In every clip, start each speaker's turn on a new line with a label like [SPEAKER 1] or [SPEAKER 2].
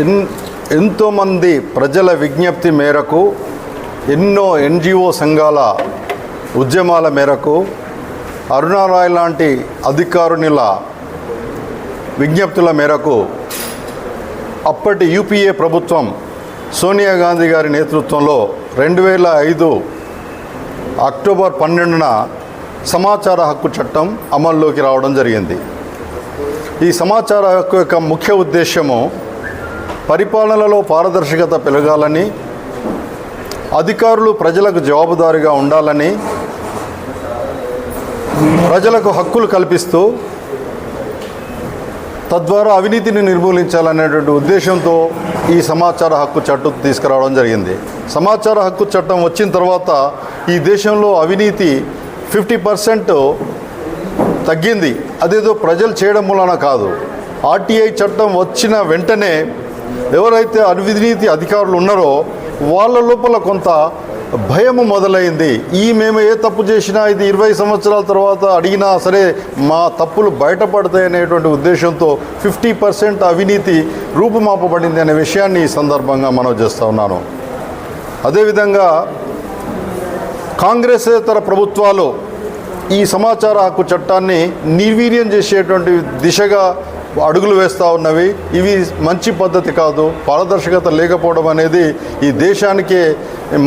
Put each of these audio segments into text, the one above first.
[SPEAKER 1] ఎన్ ఎంతోమంది ప్రజల విజ్ఞప్తి మేరకు ఎన్నో ఎన్జిఓ సంఘాల ఉద్యమాల మేరకు అరుణారాయ్ లాంటి అధికారునిల విజ్ఞప్తుల మేరకు అప్పటి యూపీఏ ప్రభుత్వం సోనియా గాంధీ గారి నేతృత్వంలో రెండు వేల ఐదు అక్టోబర్ పన్నెండున సమాచార హక్కు చట్టం అమల్లోకి రావడం జరిగింది. ఈ సమాచార హక్కు యొక్క ముఖ్య ఉద్దేశము పరిపాలనలో పారదర్శకత పెరగాలని అధికారులు ప్రజలకు జవాబుదారీగా ఉండాలని ప్రజలకు హక్కులు కల్పిస్తూ తద్వారా అవినీతిని నిర్మూలించాలనేటువంటి ఉద్దేశంతో ఈ సమాచార హక్కు చట్టం తీసుకురావడం జరిగింది. సమాచార హక్కు చట్టం వచ్చిన తర్వాత ఈ దేశంలో అవినీతి ఫిఫ్టీ పర్సెంట్ తగ్గింది. అదేదో ప్రజలు చేయడం మూలన కాదు. ఆర్టీఐ చట్టం వచ్చిన వెంటనే ఎవరైతే అవినీతి అధికారులు ఉన్నారో వాళ్ళ లోపల కొంత భయము మొదలైంది. ఈ మేము ఏ తప్పు చేసినా ఇది ఇరవై సంవత్సరాల తర్వాత అడిగినా సరే మా తప్పులు బయటపడతాయి అనేటువంటి ఉద్దేశంతో ఫిఫ్టీ పర్సెంట్ అవినీతి రూపుమాపబడింది అనే విషయాన్ని ఈ సందర్భంగా మనం చేస్తూ ఉన్నాను. అదేవిధంగా కాంగ్రెసేతర ప్రభుత్వాలు ఈ సమాచార హక్కు చట్టాన్ని నిర్వీర్యం చేసేటువంటి దిశగా అడుగులు వేస్తూ ఉన్నవి. ఇవి మంచి పద్ధతి కాదు. పారదర్శకత లేకపోవడం అనేది ఈ దేశానికే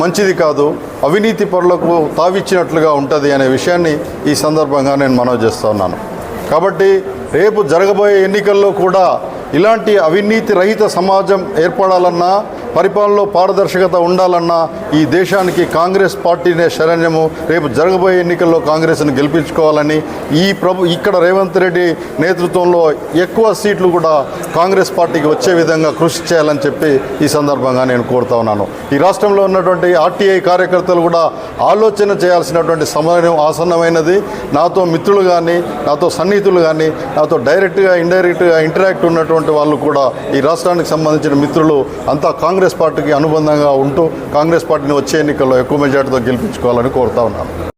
[SPEAKER 1] మంచిది కాదు. అవినీతి పరులకు తావిచ్చినట్లుగా ఉంటుంది అనే విషయాన్ని ఈ సందర్భంగా నేను మనవి చేస్తూ ఉన్నాను. కాబట్టి రేపు జరగబోయే ఎన్నికల్లో కూడా ఇలాంటి అవినీతి రహిత సమాజం ఏర్పడాలన్నా పరిపాలనలో పారదర్శకత ఉండాలన్నా ఈ దేశానికి కాంగ్రెస్ పార్టీనే శరణ్యము. రేపు జరగబోయే ఎన్నికల్లో కాంగ్రెస్ను గెలిపించుకోవాలని ఈ ప్రభు ఇక్కడ రేవంత్ రెడ్డి నేతృత్వంలో ఎక్కువ సీట్లు కూడా కాంగ్రెస్ పార్టీకి వచ్చే విధంగా కృషి చేయాలని చెప్పి ఈ సందర్భంగా నేను కోరుతా ఉన్నాను. ఈ రాష్ట్రంలో ఉన్నటువంటి ఆర్టీఐ కార్యకర్తలు కూడా ఆలోచన చేయాల్సినటువంటి సమయం ఆసన్నమైనది. నాతో మిత్రులు కానీ నాతో సన్నిహితులు కానీ నాతో డైరెక్ట్గా ఇండైరెక్ట్గా ఇంటరాక్ట్ ఉన్నటువంటి వాళ్ళు కూడా ఈ రాష్ట్రానికి సంబంధించిన మిత్రులు అంతా కాంగ్రెస్ కాంగ్రెస్ పార్టీకి అనుబంధంగా ఉంటూ కాంగ్రెస్ పార్టీని వచ్చే ఎన్నికల్లో ఎక్కువ మెజార్టీతో గెలిపించుకోవాలని కోరుతా ఉన్నాను.